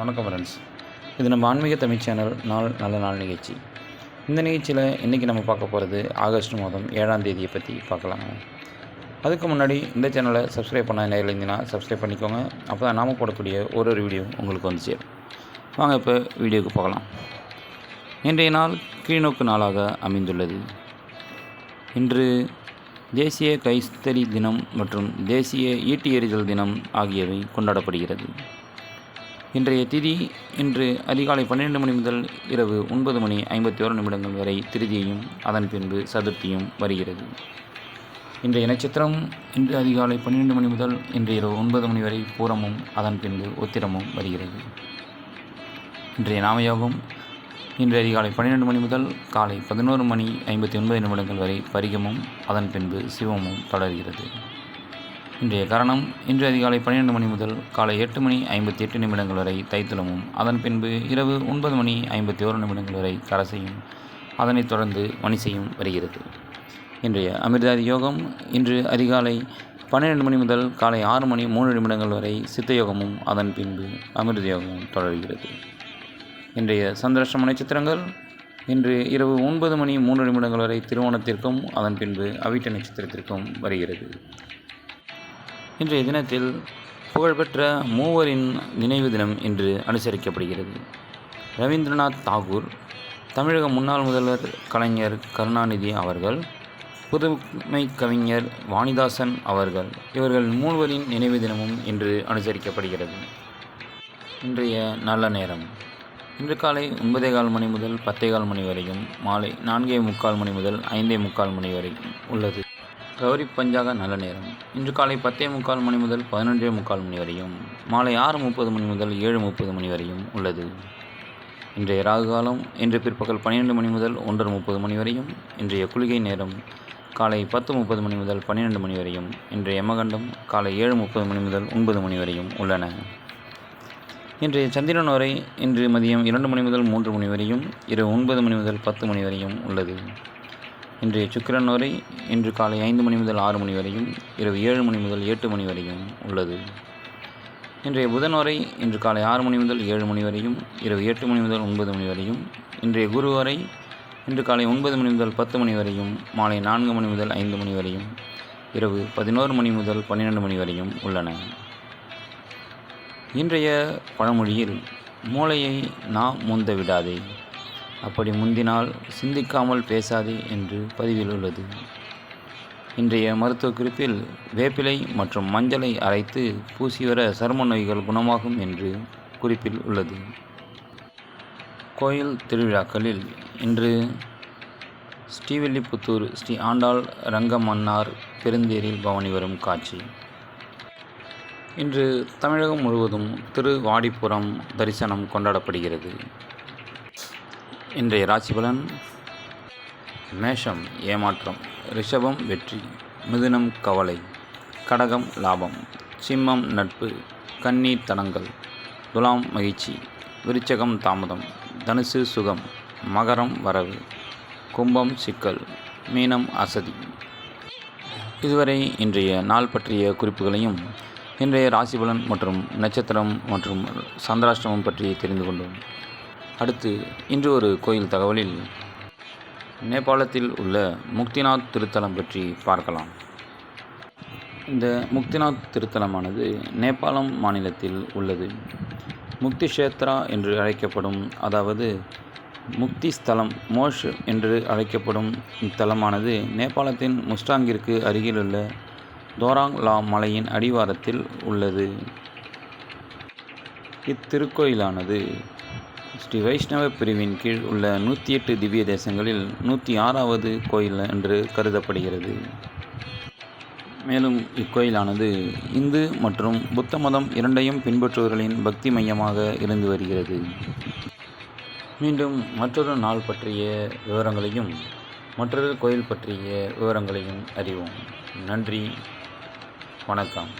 வணக்கம் ஃப்ரெண்ட்ஸ் இது நம்ம ஆன்மீக தமிழ் சேனல் நாள் நல்ல நாள் நிகழ்ச்சி. இந்த நிகழ்ச்சியில் இன்றைக்கி நம்ம பார்க்க போகிறது ஆகஸ்ட் மாதம் ஏழாம் தேதியை பற்றி பார்க்கலாங்க அதுக்கு முன்னாடி இந்த சேனலை சப்ஸ்கிரைப் பண்ண நேரில் இருந்தீங்கன்னா சப்ஸ்கிரைப் பண்ணிக்கோங்க. அப்போ தான் நாம போடக்கூடிய ஒரு ஒரு வீடியோ உங்களுக்கு வந்து சேரும். வாங்க இப்போ வீடியோவுக்கு போகலாம். இன்றைய நாள் கீழ்நோக்கு நாளாக அமைந்துள்ளது. இன்று தேசிய கைஸ்தறி தினம் மற்றும் தேசிய ஈட்டி எறிதல் தினம் ஆகியவை கொண்டாடப்படுகிறது. இன்றைய திதி இன்று அதிகாலை பன்னிரெண்டு மணி முதல் இரவு ஒன்பது மணி ஐம்பத்தி ஓரு நிமிடங்கள் வரை திருதியையும் அதன் பின்பு சதுர்த்தியும் வருகிறது. இன்றைய நட்சத்திரம் இன்று அதிகாலை பன்னிரெண்டு மணி முதல் இன்று இரவு ஒன்பது மணி வரை பூரமும் அதன் பின்பு உத்திரமும் வருகிறது. இன்றைய நாமயோகம் இன்று அதிகாலை பன்னிரெண்டு மணி முதல் காலை பதினோரு மணி ஐம்பத்தி ஒன்பது நிமிடங்கள் வரை பரிகமும் அதன் பின்பு சிவமும் தொடர்கிறது. இன்றைய கரணம் இன்று அதிகாலை பன்னிரண்டு மணி முதல் காலை எட்டு மணி ஐம்பத்தி எட்டு நிமிடங்கள் வரை தைத்துளமும் அதன் பின்பு இரவு ஒன்பது மணி ஐம்பத்தி ஓரு நிமிடங்கள் வரை கரசையும் அதனைத் தொடர்ந்து மணிசையும் வருகிறது. இன்றைய அமிர்தாதி யோகம் இன்று அதிகாலை பன்னிரெண்டு மணி முதல் காலை ஆறு மணி மூன்று நிமிடங்கள் வரை சித்த யோகமும் அதன் பின்பு அமிர்த யோகமும் தொடர்கிறது. இன்றைய சந்திரஷ்டம நட்சத்திரங்கள் இன்று இரவு ஒன்பது மணி மூன்று நிமிடங்கள் வரை திருவோணத்திற்கும் அதன் பின்பு அவிட்ட நட்சத்திரத்திற்கும் வருகிறது. இன்றைய தினத்தில் புகழ்பெற்ற மூவரின் நினைவு தினம் இன்று அனுசரிக்கப்படுகிறது. ரவீந்திரநாத் தாகூர் தமிழக முன்னாள் முதல்வர் கலைஞர் கருணாநிதி அவர்கள் புதுமை கவிஞர் வாணிதாசன் அவர்கள் இவர்கள் மூவரின் நினைவு தினமும் இன்று அனுசரிக்கப்படுகிறது. இன்றைய நல்ல நேரம். இன்று காலை ஒன்பதே கால் மணி முதல் பத்தே கால் மணி வரையும் மாலை நான்கே முக்கால் மணி முதல் ஐந்தே முக்கால் மணி வரைக்கும் உள்ளது. கௌரி பஞ்சாக நல்ல நேரம். இன்று காலை பத்தே முக்கால் மணி முதல் பதினொன்றே முக்கால் மணி வரையும் மாலை ஆறு முப்பது மணி முதல் ஏழு முப்பது மணி வரையும் உள்ளது. இன்றைய ராகு காலம் இன்று பிற்பகல் பன்னிரெண்டு மணி முதல் ஒன்றரை முப்பது மணி வரையும் இன்றைய குளிகை நேரம் காலை பத்து முப்பது மணி முதல் பன்னிரெண்டு மணி வரையும் இன்றைய யமகண்டம் காலை ஏழு முப்பது மணி முதல் ஒன்பது மணி வரையும் உள்ளன. இன்றைய சந்திரன் வரை இன்று மதியம் இரண்டு மணி முதல் மூன்று மணி வரையும் இரவு ஒன்பது மணி முதல் பத்து மணி வரையும் உள்ளது. இன்றைய சுக்கிரன் வரை இன்று காலை ஐந்து மணி முதல் ஆறு மணி வரையும் இரவு ஏழு மணி முதல் எட்டு மணி வரையும் உள்ளது. இன்றைய புதன் வரை இன்று காலை ஆறு மணி முதல் ஏழு மணி வரையும் இரவு எட்டு மணி முதல் ஒன்பது மணி வரையும் இன்றைய குரு வரை இன்று காலை ஒன்பது மணி முதல் பத்து மணி வரையும் மாலை நான்கு மணி முதல் ஐந்து மணி வரையும் இரவு பதினோரு மணி முதல் பன்னிரெண்டு மணி வரையும் உள்ளன. இன்றைய பழமொழியில் மூளையை நாம் முந்த விடாதே அப்படி முந்தினால் சிந்திக்காமல் பேசாதே என்று பதிவில் உள்ளது. இன்றைய மருத்துவ குறிப்பில் வேப்பிலை மற்றும் மஞ்சளை அரைத்து பூசி வர சரும நோய்கள் குணமாகும் என்று குறிப்பில் உள்ளது. கோயில் திருவிழாக்களில் இன்று ஸ்ரீவில்லிபுத்தூர் ஸ்ரீ ஆண்டாள் ரங்கமன்னார் பெருந்தேரில் பவனி வரும் காட்சி. இன்று தமிழகம் முழுவதும் திருவாடிப்புறம் தரிசனம் கொண்டாடப்படுகிறது. இன்றைய ராசி பலன்? மேஷம் ஏமாற்றம் ரிஷபம் வெற்றி மிதுனம் கவலை கடகம் லாபம் சிம்மம் நட்பு கன்னி தடங்கள் துலாம் மகிழ்ச்சி விருச்சகம் தாமதம் தனுசு சுகம் மகரம் வரவு கும்பம் சிக்கல் மீனம் அசதி. இதுவரை இன்றைய நாள் பற்றிய குறிப்புகளையும் இன்றைய ராசிபலன் மற்றும் நட்சத்திரம் மற்றும் சந்திராஷ்டிரமம் பற்றி தெரிந்து கொண்டோம். அடுத்து இன்று ஒரு கோயில் தகவலில் நேபாளத்தில் உள்ள முக்திநாத் திருத்தலம் பற்றி பார்க்கலாம். இந்த முக்திநாத் திருத்தலமானது நேபாளம் மாநிலத்தில் உள்ளது. முக்தி கஷேத்ரா என்று அழைக்கப்படும் அதாவது முக்தி ஸ்தலம் மோஷ் என்று அழைக்கப்படும் இத்தலமானது நேபாளத்தின் முஸ்டாங்கிற்கு அருகிலுள்ள தோராங் லா மலையின் அடிவாரத்தில் உள்ளது. இத்திருக்கோயிலானது ஸ்ரீ வைஷ்ணவ பிரிவின் கீழ் உள்ள நூற்றி எட்டு திவ்ய தேசங்களில் நூற்றி ஆறாவது கோயில் என்று கருதப்படுகிறது. மேலும் இக்கோயிலானது இந்து மற்றும் புத்த மதம் இரண்டையும் பின்பற்றுவர்களின் பக்தி மையமாக இருந்து வருகிறது. மீண்டும் மற்றொரு நாள் பற்றிய விவரங்களையும் மற்றொரு கோயில் பற்றிய விவரங்களையும் அறிவோம். நன்றி. வணக்கம்.